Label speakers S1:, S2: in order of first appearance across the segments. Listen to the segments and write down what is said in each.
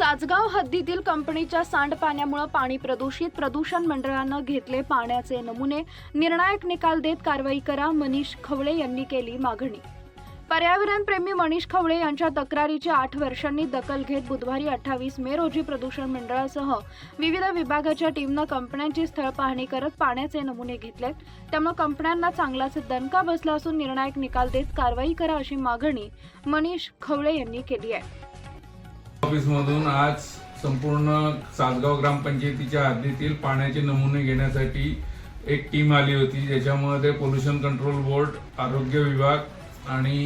S1: सासगाव हद्दीतील कंपनीच्या सांडपाण्यामुळे पाणी प्रदूषित प्रदूषण मंडळानं घेतले पाण्याचे नमुने. निर्णायक निकाल देत कारवाई करा मनीष खवळे यांनी केली मागणी. पर्यावरणप्रेमी मनीष खवळे यांच्या तक्रारीची आठ वर्षांनी दखल घेत बुधवारी अठ्ठावीस मे रोजी प्रदूषण मंडळासह विविध विभागाच्या टीमनं कंपन्यांची स्थळ पाहणी करत पाण्याचे नमुने घेतलेत. त्यामुळे कंपन्यांना चांगलाच दणका बसला असून निर्णायक निकाल देत कारवाई करा अशी मागणी मनीष खवळे यांनी केली आहे.
S2: ऑफिसमधून आज संपूर्ण सासगाव ग्रामपंचायतीच्या हद्दीतील पाण्याचे नमुने घेण्यासाठी एक टीम आली होती ज्याच्यामध्ये पोल्युशन कंट्रोल बोर्ड आरोग्य विभाग आणि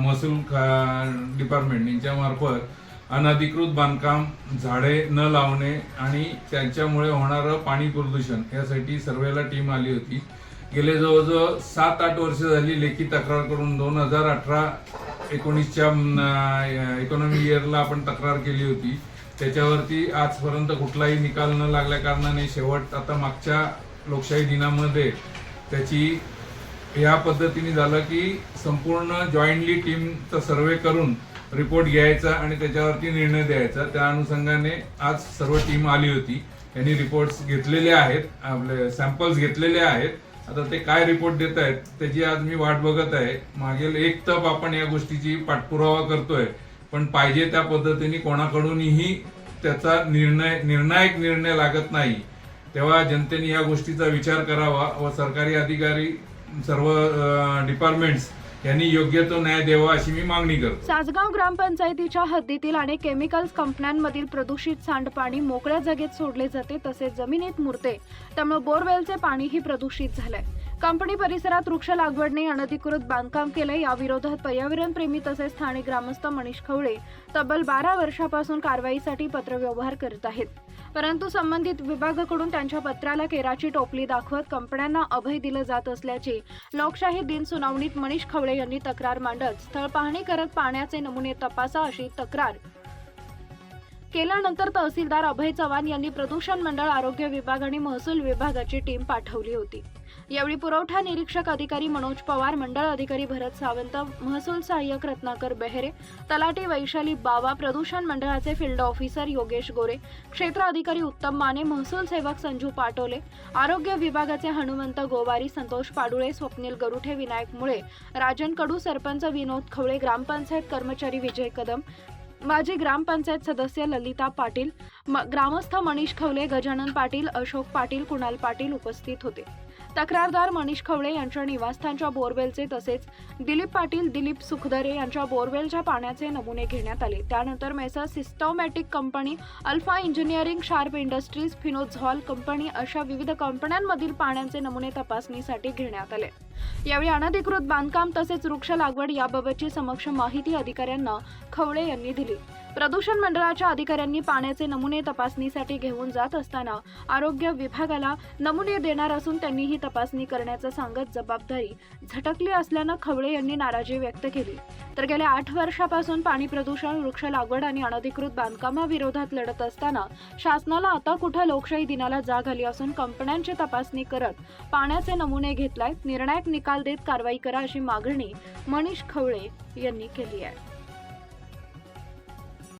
S2: महसूल खा- डिपार्टमेंट यांच्यामार्फत अनधिकृत बांधकाम झाडे न लावणे आणि त्यांच्यामुळे होणारं पाणी प्रदूषण यासाठी सर्वेला टीम आली होती. गेले जवळजवळ सात आठ वर्ष झाली लेखी तक्रार करून दोन हजार अठरा एकोणीसच्या इकॉनॉमी इयरला आपण तक्रार केली होती. त्याच्यावरती आजपर्यंत कुठलाही निकाल न लागल्या कारणाने शेवट आता मागच्या लोकशाही दिनामध्ये त्याची या पद्धतीने झालं की संपूर्ण जॉईंटली टीमचा सर्वे करून रिपोर्ट घ्यायचा आणि त्याच्यावरती निर्णय द्यायचा. त्या अनुषंगाने आज सर्व टीम आली होती. यांनी रिपोर्ट्स घेतलेले आहेत आपले सॅम्पल्स घेतलेले आहेत. आता ते काय रिपोर्ट देत आहेत त्याची आज मी वाट बघत आहे. मागील एक तप आपण या गोष्टीची पाठपुरावा करतोय. पण पाहिजे त्या पद्धतीने कोणाकडूनही त्याचा निर्णय निर्णायक निर्णय लागत नाही. तेव्हा जनतेने या गोष्टीचा विचार करावा व सरकारी अधिकारी सर्व डिपार्टमेंट्स त्यांनी योग्य तो न्याय द्यावा अशी मी मागणी करतो.
S1: सासगाव ग्रामपंचायतीच्या हद्दीतील अनेक केमिकल्स कंपन्यांमधील प्रदूषित सांडपाणी मोकळ्या जागेत सोडले जाते तसेच जमिनीत मुरते. त्यामुळे बोरवेलचे पाणीही प्रदूषित झालंय. कंपनी परिसरात वृक्ष लागवडने अनधिकृत बांधकाम केले या विरोधात पर्यावरणप्रेमी तसेच स्थानिक ग्रामस्थ मनीष खवळे तब्बल बारा वर्षापासून कारवाईसाठी पत्रव्यवहार करत आहेत. परंतु संबंधित विभागाकडून त्यांच्या पत्राला केराची टोपली दाखवत कंपन्यांना अभय दिलं जात असल्याची लोकशाही दिन सुनावणीत मनीष खवळे यांनी तक्रार मांडत स्थळ पाहणी करत पाण्याचे नमुने तपासा अशी तक्रार केल्यानंतर तहसीलदार अभय चव्हाण यांनी प्रदूषण मंडळ आरोग्य विभाग आणि महसूल विभागाची टीम पाठवली होती. यावेळी पुरवठा निरीक्षक अधिकारी मनोज पवार मंडळ अधिकारी भरत सावंत महसूल सहाय्यक रत्नाकर बेहरे तलाटी वैशाली बावा प्रदूषण मंडळाचे फील्ड ऑफिसर योगेश गोरे क्षेत्र अधिकारी उत्तम माने महसूल सेवक संजू पाटोले आरोग्य विभागाचे हनुमंत गोवारी संतोष पाडुळे स्वप्नील गरुठे विनायक मुळे राजन कडू सरपंच विनोद खवळे ग्रामपंचायत कर्मचारी विजय कदम माजी ग्रामपंचायत सदस्य ललिता पाटील म- ग्रामस्थ मनीष खवले गजानन पाटील अशोक पाटील कुणाल पाटील उपस्थित होते. तक्रारदार मनीष खवळे यांच्या निवासस्थानच्या बोरवेलचे तसेच दिलीप पाटील दिलीप सुखदरे यांच्या बोरवेलच्या पाण्याचे नमुने घेण्यात आले. त्यानंतर messrs systematic company alpha engineering sharp industries फिनोझॉल company अशा विविध कंपन्यांमधील पाण्याचे नमुने तपासणीसाठी घेण्यात आले. यावेळी अनधिकृत बांधकाम तसेच वृक्ष लागवड याबाबतची समक्ष माहिती अधिकाऱ्यांना खवळे यांनी दिली. प्रदूषण मंडळाच्या अधिकाऱ्यांनी पाण्याचे नमुने तपासणीसाठी घेऊन जात असताना आरोग्य विभागाला नमुने देणार असून त्यांनी ही तपासणी करण्याचं सांगत जबाबदारी झटकली असल्यानं खवळे यांनी नाराजी व्यक्त केली. तर गेल्या आठ वर्षापासून पाणी प्रदूषण वृक्ष लागवड आणि अनधिकृत बांधकामाविरोधात लढत असताना शासनाला आता कुठं लोकशाही दिनाला जाग आली असून कंपन्यांची तपासणी करत पाण्याचे नमुने घेतलाय निर्णायक निकाल देत कारवाई करा अशी मागणी मनीष खवळे यांनी केली आहे.